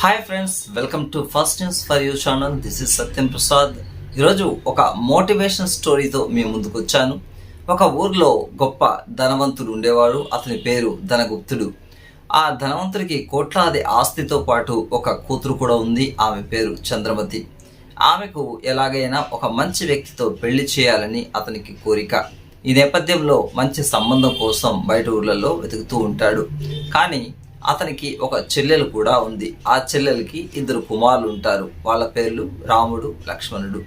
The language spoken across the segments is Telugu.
Hi friends welcome to first news for you channel this is Satyam Prasad ఈరోజు ఒక మోటివేషన్ స్టోరీతో మీ ముందుకు వచ్చాను. ఒక ఊర్లో గొప్ప ధనవంతుడు ఉండేవాడు. అతని పేరు ధనగుప్తుడు. ఆ ధనవంతుడికి కోట్లాది ఆస్తితో పాటు ఒక కూతురు కూడా ఉంది. ఆమె పేరు చంద్రమతి. ఆమెకు ఎలాగైనా ఒక మంచి వ్యక్తితో పెళ్ళి చేయాలని అతనికి కోరిక. ఈ నేపథ్యంలో మంచి సంబంధం కోసం బయట ఊర్లలో వెతుకుతూ ఉంటాడు. కానీ అతనికి ఒక చెల్లెలు కూడా ఉంది. ఆ చెల్లెలకి ఇద్దరు కుమారులు ఉంటారు. వాళ్ళ పేర్లు రాముడు లక్ష్మణుడు.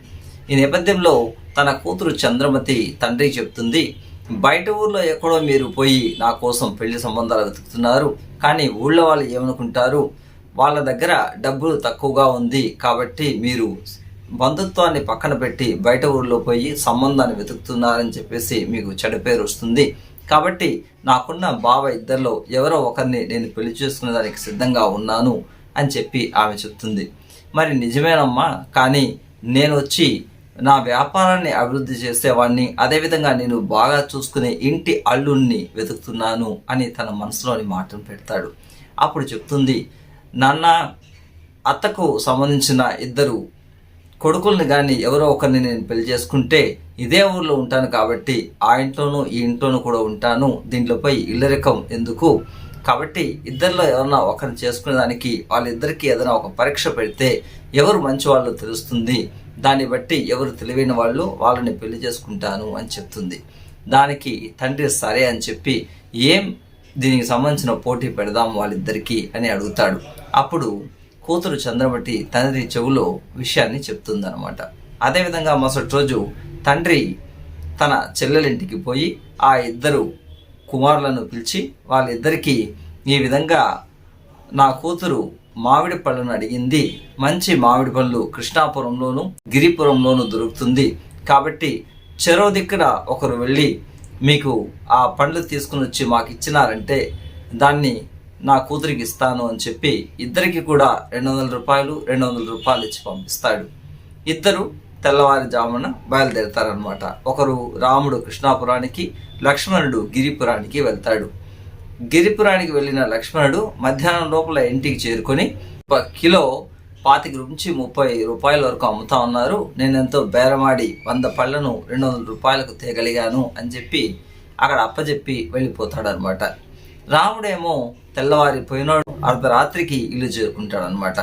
ఈ నేపథ్యంలో తన కూతురు చంద్రమతి తండ్రి చెప్తుంది బయట ఊర్లో ఎక్కడో మీరు పోయి నా కోసం పెళ్ళి సంబంధాలు వెతుకుతున్నారు. కానీ ఊళ్ళో వాళ్ళు ఏమనుకుంటారు? వాళ్ళ దగ్గర డబ్బులు తక్కువగా ఉంది కాబట్టి మీరు బంధుత్వాన్ని పక్కన పెట్టి బయట ఊర్లో పోయి సంబంధాన్ని వెతుకుతున్నారని చెప్పేసి మీకు చెడు పేరు వస్తుంది. కాబట్టి నాకున్న బావ ఇద్దరిలో ఎవరో ఒకరిని నేను పెళ్ళి చేసుకునే దానికి సిద్ధంగా ఉన్నాను అని చెప్పి ఆమె చెప్తుంది. మరి నిజమేనమ్మా కానీ నేను వచ్చి నా వ్యాపారాన్ని అభివృద్ధి చేసేవాడిని అదేవిధంగా నేను బాగా చూసుకునే ఇంటి అల్లుణ్ణి వెతుకుతున్నాను అని తన మనసులోని మాటను పెడతాడు. అప్పుడు చెప్తుంది నాన్న అత్తకు సంబంధించిన ఇద్దరు కొడుకుల్ని కానీ ఎవరో ఒకరిని నేను పెళ్ళి చేసుకుంటే ఇదే ఊర్లో ఉంటాను కాబట్టి ఆ ఇంట్లోనూ ఈ ఇంట్లోనూ కూడా ఉంటాను. దీంట్లోపై ఇల్లరికం ఎందుకు? కాబట్టి ఇద్దరిలో ఎవరన్నా ఒకరిని చేసుకునేదానికి వాళ్ళిద్దరికీ ఏదైనా ఒక పరీక్ష పెడితే ఎవరు మంచి వాళ్ళు తెలుస్తుంది? దాన్ని బట్టి ఎవరు తెలివైన వాళ్ళు వాళ్ళని పెళ్ళి చేసుకుంటాను అని చెప్తుంది. దానికి తండ్రి సరే అని చెప్పి ఏం దీనికి సంబంధించిన పోటీ పెడదాం వాళ్ళిద్దరికీ అని అడుగుతాడు. అప్పుడు కూతురు చంద్రమతి తండ్రి చెవులో విషయాన్ని చెప్తుందనమాట అదేవిధంగా మరుసటి రోజు తండ్రి తన చెల్లెలింటికి పోయి ఆ ఇద్దరు కుమారులను పిలిచి వాళ్ళిద్దరికీ ఈ విధంగా నా కూతురు మామిడి పళ్ళను అడిగింది. మంచి మామిడి పళ్ళు కృష్ణాపురంలోను గిరిపురంలోను దొరుకుతుంది. కాబట్టి చెరో దిక్కున ఒకరు వెళ్ళి మీకు ఆ పండ్లు తీసుకుని వచ్చి మాకు ఇచ్చినారంటే దాన్ని నా కూతురికి ఇస్తాను అని చెప్పి ఇద్దరికి కూడా రెండు వందల రూపాయలు రెండు వందల రూపాయలు ఇచ్చి పంపిస్తాడు. ఇద్దరు తెల్లవారుజామున బయలుదేరతారనమాట ఒకరు రాముడు కృష్ణాపురానికి లక్ష్మణుడు గిరిపురానికి వెళ్తాడు. గిరిపురానికి వెళ్ళిన లక్ష్మణుడు మధ్యాహ్నం లోపల ఇంటికి చేరుకొని ఒక కిలో పాతిక నుంచి ముప్పై రూపాయల వరకు అమ్ముతా ఉన్నారు. నేను ఎంతో బేరమాడి వంద పళ్ళను రెండు వందల రూపాయలకు తేగలిగాను అని చెప్పి అక్కడ అప్పచెప్పి వెళ్ళిపోతాడనమాట రాముడేమో తెల్లవారిపోయినాడు అర్ధరాత్రికి ఇల్లు చేరుకుంటాడు అనమాట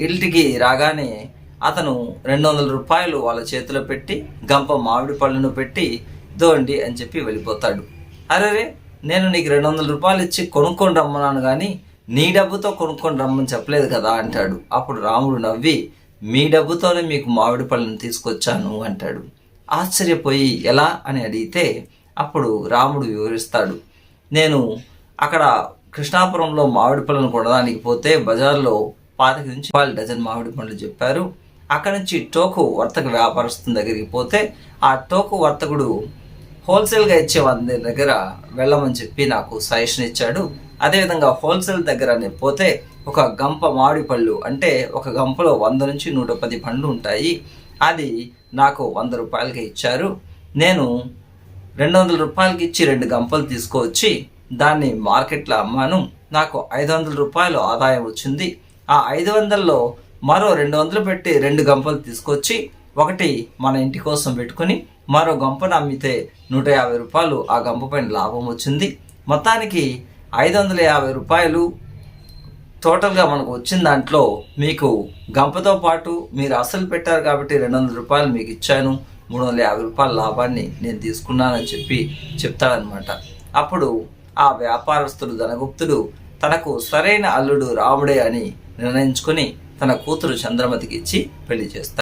ఇంటికి రాగానే అతను రెండు వందల రూపాయలు వాళ్ళ చేతిలో పెట్టి గంప మామిడి పళ్ళను పెట్టి దోండి అని చెప్పి వెళ్ళిపోతాడు. అరే నేను నీకు రెండు వందల రూపాయలు ఇచ్చి కొనుక్కొని రమ్మన్నాను కానీ నీ డబ్బుతో కొనుక్కొని రమ్మని చెప్పలేదు కదా అంటాడు. అప్పుడు రాముడు నవ్వి మీ డబ్బుతోనే మీకు మామిడి పళ్ళను తీసుకొచ్చాను అంటాడు. ఆశ్చర్యపోయి ఎలా? అని అడిగితే అప్పుడు రాముడు వివరిస్తాడు. నేను అక్కడ కృష్ణాపురంలో మామిడి పళ్ళను కొనడానికి పోతే బజార్లో పాతిక నుంచి వాళ్ళు డజన్ మామిడి పండ్లు చెప్పారు. అక్కడ నుంచి టోకు వర్తక వ్యాపారస్తుని దగ్గరికి పోతే ఆ టోకు వర్తకుడు హోల్సేల్గా ఇచ్చే వాళ్ళ దగ్గర వెళ్ళమని చెప్పి నాకు సజెషన్ ఇచ్చాడు. అదేవిధంగా హోల్సేల్ దగ్గర నేను పోతే ఒక గంప మామిడి పళ్ళు అంటే ఒక గంపలో వంద నుంచి నూట పది పండ్లు ఉంటాయి. అది నాకు వంద రూపాయలకి ఇచ్చారు. నేను రెండు వందల రూపాయలకి ఇచ్చి రెండు గంపలు తీసుకువచ్చి దాన్ని మార్కెట్లో అమ్మాను. నాకు ఐదు వందల రూపాయలు ఆదాయం వచ్చింది. ఆ ఐదు వందల్లో మరో రెండు వందలు పెట్టి రెండు గంపలు తీసుకొచ్చి ఒకటి మన ఇంటి కోసం పెట్టుకుని మరో గంపను అమ్మితే నూట యాభై రూపాయలు ఆ గంప పైన లాభం వచ్చింది. మొత్తానికి ఐదు వందల యాభై రూపాయలు టోటల్గా మనకు వచ్చిన దాంట్లో మీకు గంపతో పాటు మీరు అసలు పెట్టారు కాబట్టి రెండు వందల రూపాయలు మీకు ఇచ్చాను. మూడు వందల యాభై రూపాయల లాభాన్ని నేను తీసుకున్నానని చెప్పి చెప్తాడనమాట అప్పుడు ఆ వ్యాపారస్తుడు ధనగుప్తుడు తనకు సరైన అల్లుడు రాముడే అని నిర్ణయించుకొని తన కూతురు చంద్రమతికి ఇచ్చి పెళ్ళి చేస్తాడు.